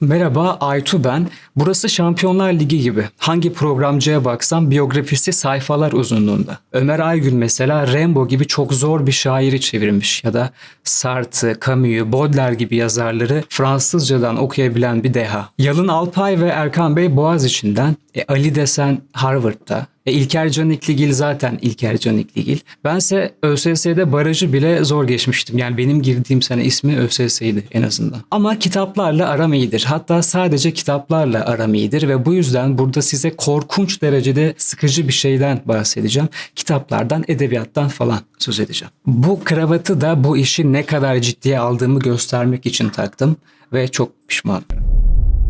Merhaba Aytu ben. Burası Şampiyonlar Ligi gibi. Hangi programcıya baksam biyografisi sayfalar uzunluğunda. Ömer Aygün mesela Rambo gibi çok zor bir şairi çevirmiş. Ya da Sartre, Camus'u, Baudelaire gibi yazarları Fransızcadan okuyabilen bir deha. Yalın Alpay ve Erkan Bey Boğaziçi'nden. E, Ali Desen Harvard'da. E, İlker Canikligil zaten İlker Canikligil. Bense ÖSS'de barajı bile zor geçmiştim. Yani benim girdiğim sene ismi ÖSS'ydi en azından. Ama kitaplarla aram iyidir. Hatta sadece kitaplarla aram iyidir ve bu yüzden burada size korkunç derecede sıkıcı bir şeyden bahsedeceğim. Kitaplardan, edebiyattan falan söz edeceğim. Bu kravatı da bu işi ne kadar ciddiye aldığımı göstermek için taktım ve çok pişmanım.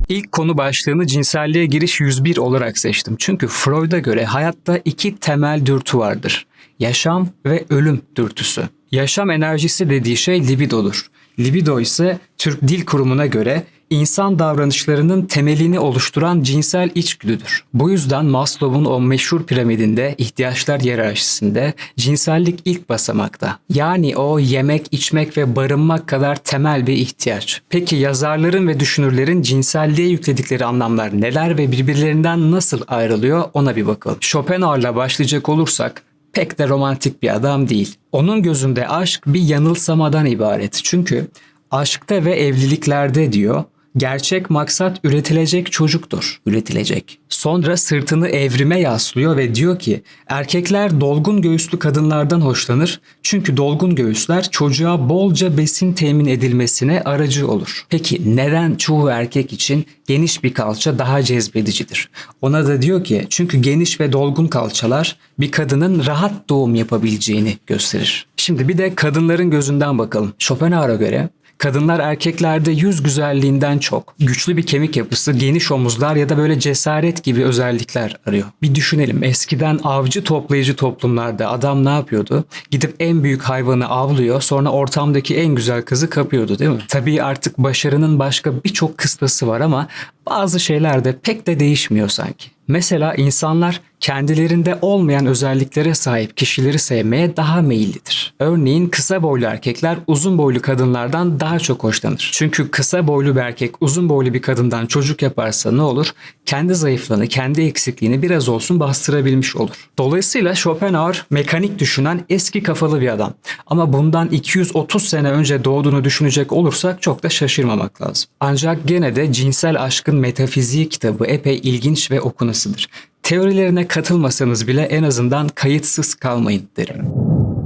İlk konu başlığını cinselliğe giriş 101 olarak seçtim. Çünkü Freud'a göre hayatta iki temel dürtü vardır. Yaşam ve ölüm dürtüsü. Yaşam enerjisi dediği şey libidodur. Libido ise Türk Dil Kurumu'na göre insan davranışlarının temelini oluşturan cinsel içgüdüdür. Bu yüzden Maslow'un o meşhur piramidinde ihtiyaçlar hiyerarşisinde cinsellik ilk basamakta. Yani o yemek, içmek ve barınmak kadar temel bir ihtiyaç. Peki yazarların ve düşünürlerin cinselliğe yükledikleri anlamlar neler ve birbirlerinden nasıl ayrılıyor ona bir bakalım. Schopenhauer'la başlayacak olursak pek de romantik bir adam değil. Onun gözünde aşk bir yanılsamadan ibaret. Çünkü aşkta ve evliliklerde diyor Gerçek maksat üretilecek çocuktur. Üretilecek. Sonra sırtını evrime yaslıyor ve diyor ki erkekler dolgun göğüslü kadınlardan hoşlanır. Çünkü dolgun göğüsler çocuğa bolca besin temin edilmesine aracı olur. Peki neden çoğu erkek için geniş bir kalça daha cezbedicidir? Ona da diyor ki çünkü geniş ve dolgun kalçalar bir kadının rahat doğum yapabileceğini gösterir. Şimdi bir de kadınların gözünden bakalım. Schopenhauer'a göre Kadınlar erkeklerde yüz güzelliğinden çok güçlü bir kemik yapısı, geniş omuzlar ya da böyle cesaret gibi özellikler arıyor. Bir düşünelim eskiden avcı toplayıcı toplumlarda adam ne yapıyordu? Gidip en büyük hayvanı avlıyor sonra ortamdaki en güzel kızı kapıyordu değil mi? Tabii artık başarının başka birçok kıstası var ama bazı şeyler de pek de değişmiyor sanki. Mesela insanlar kendilerinde olmayan özelliklere sahip kişileri sevmeye daha meyillidir. Örneğin kısa boylu erkekler uzun boylu kadınlardan daha çok hoşlanır. Çünkü kısa boylu bir erkek uzun boylu bir kadından çocuk yaparsa ne olur? Kendi zayıflığını, kendi eksikliğini biraz olsun bastırabilmiş olur. Dolayısıyla Schopenhauer mekanik düşünen eski kafalı bir adam. Ama bundan 230 sene önce doğduğunu düşünecek olursak çok da şaşırmamak lazım. Ancak gene de cinsel aşkın metafiziği kitabı epey ilginç ve okunasıdır. Teorilerine katılmasanız bile en azından kayıtsız kalmayın derim.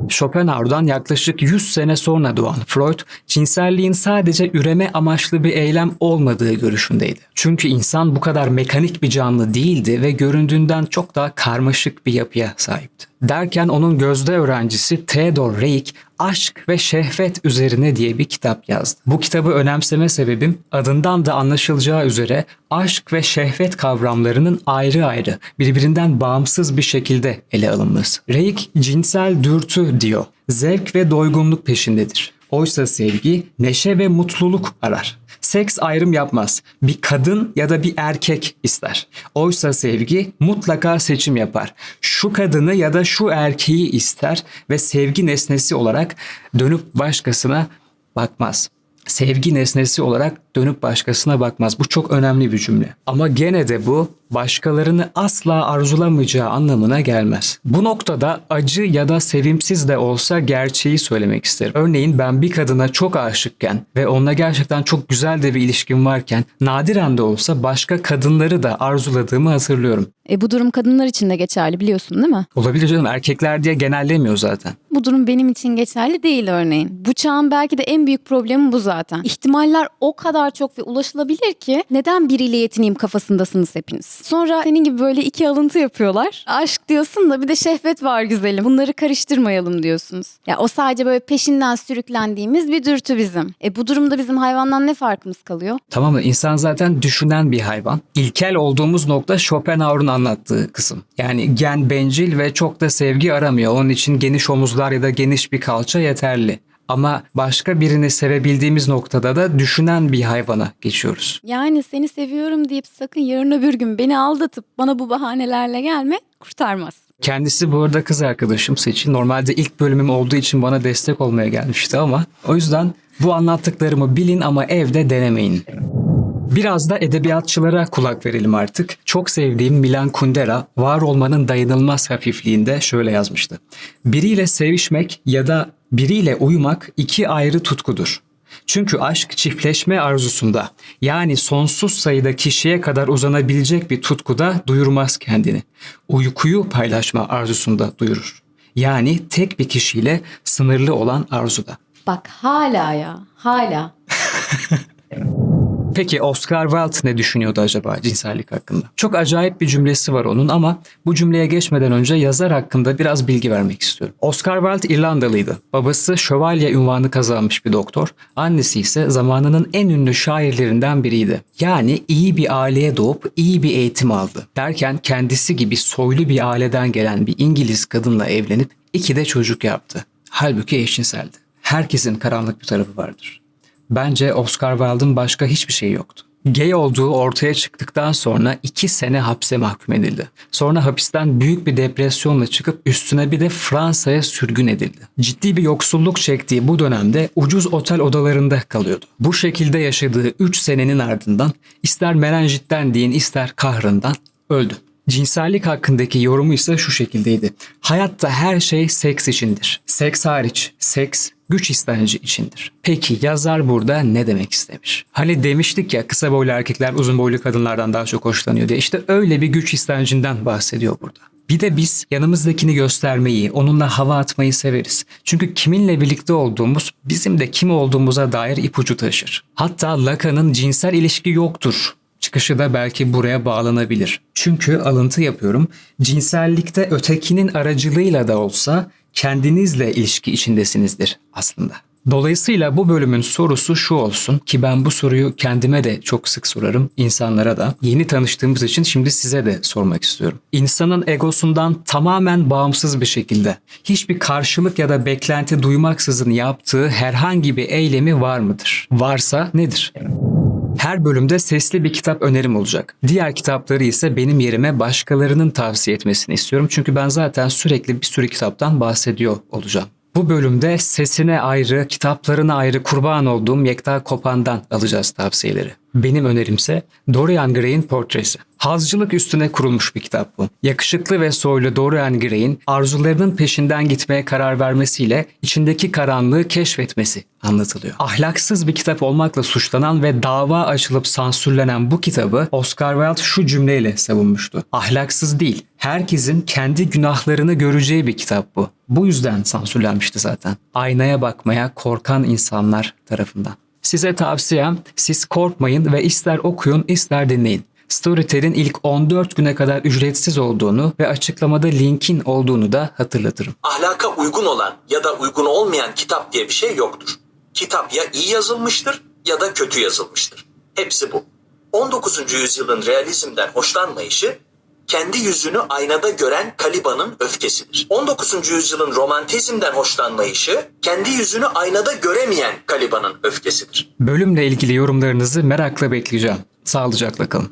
Schopenhauer'dan yaklaşık 100 sene sonra doğan Freud, cinselliğin sadece üreme amaçlı bir eylem olmadığı görüşündeydi. Çünkü insan bu kadar mekanik bir canlı değildi ve göründüğünden çok daha karmaşık bir yapıya sahipti. Derken onun gözde öğrencisi Theodor Reik Aşk ve Şehvet Üzerine diye bir kitap yazdı. Bu kitabı önemseme sebebim adından da anlaşılacağı üzere aşk ve şehvet kavramlarının ayrı ayrı, birbirinden bağımsız bir şekilde ele alınması. Reik cinsel dürtü diyor. Zevk ve doygunluk peşindedir. Oysa sevgi neşe ve mutluluk arar. Seks ayrım yapmaz. Bir kadın ya da bir erkek ister. Oysa sevgi mutlaka seçim yapar. Şu kadını ya da şu erkeği ister ve sevgi nesnesi olarak dönüp başkasına bakmaz. Sevgi nesnesi olarak dönüp başkasına bakmaz. Bu çok önemli bir cümle. Ama gene de bu başkalarını asla arzulamayacağı anlamına gelmez. Bu noktada acı ya da sevimsiz de olsa gerçeği söylemek isterim. Örneğin ben bir kadına çok aşıkken ve onunla gerçekten çok güzel de bir ilişkim varken nadiren de olsa başka kadınları da arzuladığımı hatırlıyorum. E bu durum kadınlar için de geçerli biliyorsun değil mi? Olabilir canım erkekler diye genellemiyor zaten. Bu durum benim için geçerli değil örneğin. Bu çağın belki de en büyük problemi bu zaten. İhtimaller o kadar çok ve ulaşılabilir ki neden biriyle yetineyim kafasındasınız hepiniz. Sonra senin gibi böyle iki alıntı yapıyorlar. Aşk diyorsun da bir de şehvet var güzelim. Bunları karıştırmayalım diyorsunuz. Ya o sadece böyle peşinden sürüklendiğimiz bir dürtü bizim. E bu durumda bizim hayvandan ne farkımız kalıyor? Tamam da insan zaten düşünen bir hayvan. İlkel olduğumuz nokta Schopenhauer'un anlattığı kısım. Yani gen bencil ve çok da sevgi aramıyor. Onun için geniş omuzlar ya da geniş bir kalça yeterli. Ama başka birini sevebildiğimiz noktada da düşünen bir hayvana geçiyoruz. Yani seni seviyorum deyip sakın yarın öbür gün beni aldatıp bana bu bahanelerle gelme kurtarmaz. Kendisi bu arada kız arkadaşım Seçil. Normalde ilk bölümüm olduğu için bana destek olmaya gelmişti ama o yüzden bu anlattıklarımı bilin ama evde denemeyin. Biraz da edebiyatçılara kulak verelim artık. Çok sevdiğim Milan Kundera var olmanın dayanılmaz hafifliğinde şöyle yazmıştı. Biriyle sevişmek ya da biriyle uyumak iki ayrı tutkudur. Çünkü aşk çiftleşme arzusunda yani sonsuz sayıda kişiye kadar uzanabilecek bir tutkuda duyurmaz kendini. Uykuyu paylaşma arzusunda duyurur. Yani tek bir kişiyle sınırlı olan arzuda. Bak hala ya hala. Peki Oscar Wilde ne düşünüyordu acaba cinsellik hakkında? Çok acayip bir cümlesi var onun ama bu cümleye geçmeden önce yazar hakkında biraz bilgi vermek istiyorum. Oscar Wilde İrlandalıydı. Babası şövalye ünvanı kazanmış bir doktor. Annesi ise zamanının en ünlü şairlerinden biriydi. Yani iyi bir aileye doğup iyi bir eğitim aldı. Derken kendisi gibi soylu bir aileden gelen bir İngiliz kadınla evlenip iki de çocuk yaptı. Halbuki eşcinseldi. Herkesin karanlık bir tarafı vardır. Bence Oscar Wilde'ın başka hiçbir şeyi yoktu. Gay olduğu ortaya çıktıktan sonra iki sene hapse mahkum edildi. Sonra hapisten büyük bir depresyonla çıkıp üstüne bir de Fransa'ya sürgün edildi. Ciddi bir yoksulluk çektiği bu dönemde ucuz otel odalarında kalıyordu. Bu şekilde yaşadığı 3 senenin ardından ister menenjitten deyin ister kahrından öldü. Cinsellik hakkındaki yorumu ise şu şekildeydi. Hayatta her şey seks içindir. Seks hariç, seks güç istenci içindir. Peki yazar burada ne demek istemiş? Hani demiştik ya kısa boylu erkekler uzun boylu kadınlardan daha çok hoşlanıyor diye. İşte öyle bir güç istencinden bahsediyor burada. Bir de biz yanımızdakini göstermeyi, onunla hava atmayı severiz. Çünkü kiminle birlikte olduğumuz bizim de kim olduğumuza dair ipucu taşır. Hatta Lacan'ın cinsel ilişki yoktur çıkışı da belki buraya bağlanabilir. Çünkü alıntı yapıyorum. Cinsellikte ötekinin aracılığıyla da olsa kendinizle ilişki içindesinizdir aslında. Dolayısıyla bu bölümün sorusu şu olsun ki ben bu soruyu kendime de çok sık sorarım, insanlara da. Yeni tanıştığımız için şimdi size de sormak istiyorum. İnsanın egosundan tamamen bağımsız bir şekilde hiçbir karşılık ya da beklenti duymaksızın yaptığı herhangi bir eylemi var mıdır? Varsa nedir? Her bölümde sesli bir kitap önerim olacak. Diğer kitapları ise benim yerime başkalarının tavsiye etmesini istiyorum. Çünkü ben zaten sürekli bir sürü kitaptan bahsediyor olacağım. Bu bölümde sesine ayrı, kitaplarına ayrı kurban olduğum Yekta Kopan'dan alacağız tavsiyeleri. Benim önerimse Dorian Gray'in portresi. Hazcılık üstüne kurulmuş bir kitap bu. Yakışıklı ve soylu Dorian Gray'in arzularının peşinden gitmeye karar vermesiyle içindeki karanlığı keşfetmesi anlatılıyor. Ahlaksız bir kitap olmakla suçlanan ve dava açılıp sansürlenen bu kitabı Oscar Wilde şu cümleyle savunmuştu. Ahlaksız değil, herkesin kendi günahlarını göreceği bir kitap bu. Bu yüzden sansürlenmişti zaten. Aynaya bakmaya korkan insanlar tarafından. Size tavsiyem siz korkmayın ve ister okuyun ister dinleyin. Storytel'in ilk 14 güne kadar ücretsiz olduğunu ve açıklamada linkin olduğunu da hatırlatırım. ahlaka uygun olan ya da uygun olmayan kitap diye bir şey yoktur. Kitap ya iyi yazılmıştır ya da kötü yazılmıştır. Hepsi bu. 19. yüzyılın realizmden hoşlanmayışı kendi yüzünü aynada gören Kaliba'nın öfkesidir. 19. yüzyılın romantizmden hoşlanmayışı kendi yüzünü aynada göremeyen Kaliba'nın öfkesidir. Bölümle ilgili yorumlarınızı merakla bekleyeceğim. Sağlıcakla kalın.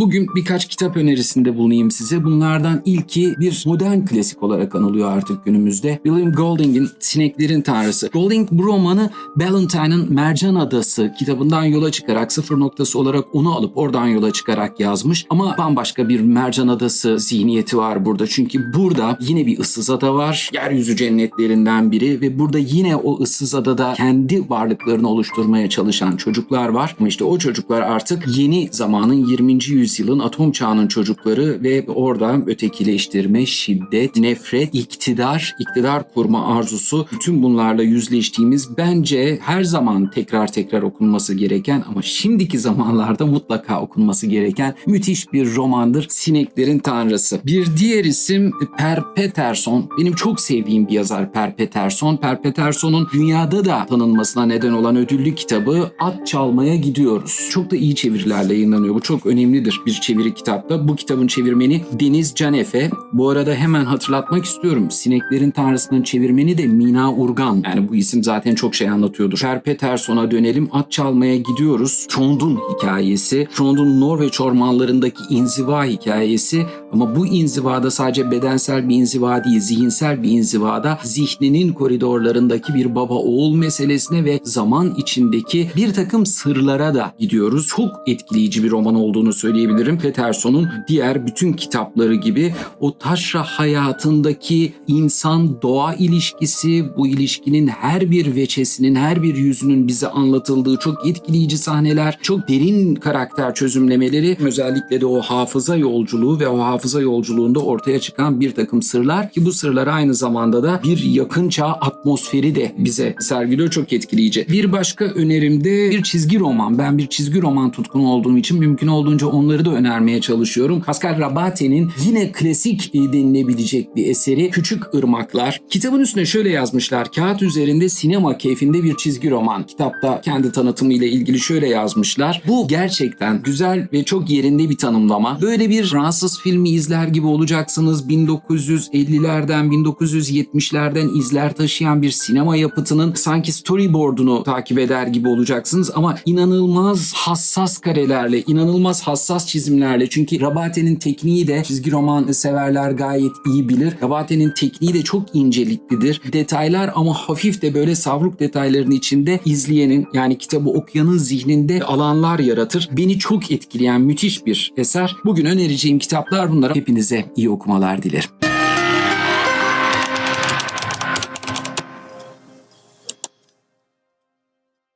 Bugün birkaç kitap önerisinde bulunayım size. Bunlardan ilki bir modern klasik olarak anılıyor artık günümüzde. William Golding'in Sineklerin Tanrısı. Golding bu romanı Ballantyne'ın Mercan Adası kitabından yola çıkarak sıfır noktası olarak onu alıp oradan yola çıkarak yazmış. Ama bambaşka bir Mercan Adası zihniyeti var burada. Çünkü burada yine bir ıssız ada var. Yeryüzü cennetlerinden biri ve burada yine o ıssız adada kendi varlıklarını oluşturmaya çalışan çocuklar var. Ama işte o çocuklar artık yeni zamanın 20. yüzyılın atom çağının çocukları ve orada ötekileştirme, şiddet, nefret, iktidar, iktidar kurma arzusu bütün bunlarla yüzleştiğimiz bence her zaman tekrar tekrar okunması gereken ama şimdiki zamanlarda mutlaka okunması gereken müthiş bir romandır. Sineklerin Tanrısı. Bir diğer isim Per Peterson. Benim çok sevdiğim bir yazar Per Peterson. Per Peterson'un dünyada da tanınmasına neden olan ödüllü kitabı At Çalmaya Gidiyoruz. Çok da iyi çevirilerle yayınlanıyor. Bu çok önemlidir bir çeviri kitapta. Bu kitabın çevirmeni Deniz Canefe. Bu arada hemen hatırlatmak istiyorum. Sineklerin Tanrısı'nın çevirmeni de Mina Urgan. Yani bu isim zaten çok şey anlatıyordur. Per Peterson'a dönelim. At çalmaya gidiyoruz. Trond'un hikayesi. Trond'un Norveç ormanlarındaki inziva hikayesi Ama bu inzivada sadece bedensel bir inziva değil, zihinsel bir inzivada zihninin koridorlarındaki bir baba oğul meselesine ve zaman içindeki bir takım sırlara da gidiyoruz. Çok etkileyici bir roman olduğunu söyleyebilirim. Peterson'un diğer bütün kitapları gibi o taşra hayatındaki insan doğa ilişkisi, bu ilişkinin her bir veçesinin, her bir yüzünün bize anlatıldığı çok etkileyici sahneler, çok derin karakter çözümlemeleri, özellikle de o hafıza yolculuğu ve o hafıza yolculuğunda ortaya çıkan bir takım sırlar ki bu sırlar aynı zamanda da bir yakın çağ atmosferi de bize sergiliyor çok etkileyici. Bir başka önerimde bir çizgi roman. Ben bir çizgi roman tutkunu olduğum için mümkün olduğunca onları da önermeye çalışıyorum. Pascal Rabate'nin yine klasik e, denilebilecek bir eseri Küçük Irmaklar. Kitabın üstüne şöyle yazmışlar. Kağıt üzerinde sinema keyfinde bir çizgi roman. Kitapta kendi tanıtımı ile ilgili şöyle yazmışlar. Bu gerçekten güzel ve çok yerinde bir tanımlama. Böyle bir Fransız filmi izler gibi olacaksınız. 1950'lerden 1970'lerden izler taşıyan bir sinema yapıtının sanki storyboard'unu takip eder gibi olacaksınız ama inanılmaz hassas karelerle, inanılmaz hassas çizimlerle çünkü Rabate'nin tekniği de çizgi roman severler gayet iyi bilir. Rabate'nin tekniği de çok inceliklidir. Detaylar ama hafif de böyle savruk detayların içinde izleyenin yani kitabı okuyanın zihninde alanlar yaratır. Beni çok etkileyen müthiş bir eser. Bugün önereceğim kitaplar bunlar. Hepinize iyi okumalar dilerim.